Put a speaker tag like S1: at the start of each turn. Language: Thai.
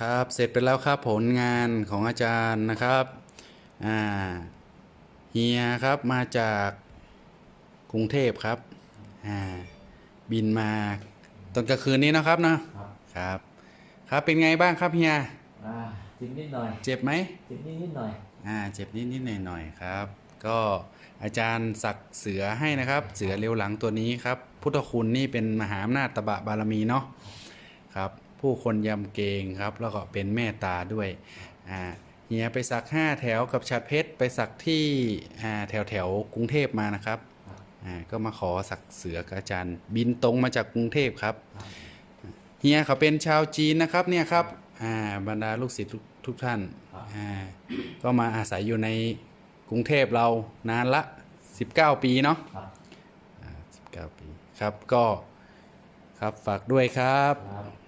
S1: ครับเสร็จไปแล้วครับผลงานของอาจารย์นะครับอ่าเฮียครับมาจากกรุงเทพครับอ่าบินมาตอนกลางคืนนี้นะครับเนาะ
S2: ครับ
S1: ครับครับเป็นไงบ้างครับเฮีย
S2: อ่าจิบนิดหน่อย
S1: เจ็บไหม
S2: จิบนิดนิดหน่อย
S1: อ่าเจ็บนิดนิดหน่อยหน่อยๆครับ ก็อาจารย์สักเสือให้นะครับ เสือเลี้ยวหลังตัวนี้ครับ พุทธคุณนี่เป็นมหาอำนาจตบะบารมีเนาะครับ ผู้คนยำเกรงครับ แล้วก็เป็นแม่ตาด้วยอ่าเฮียไปสักห้าแถวกับชัดเพชรไปสักที่อ่าแถวแถวกรุงเทพมานะครับอ่าก็มาขอสักเสือกับอาจารย์ บินตรงมาจากกรุงเทพครับเฮียเขาเป็นชาวจีนนะครับเนี่ยครับอ่าบรรดาลูกศิษย์ทุกท่านอ่าก็มาอาศัยอยู่ในกรุงเทพเรานานละ 19 ปีเนาะ
S2: ครับ
S1: อ่า19 ปีครับก็ครับฝากด้วยครับ
S2: ครับ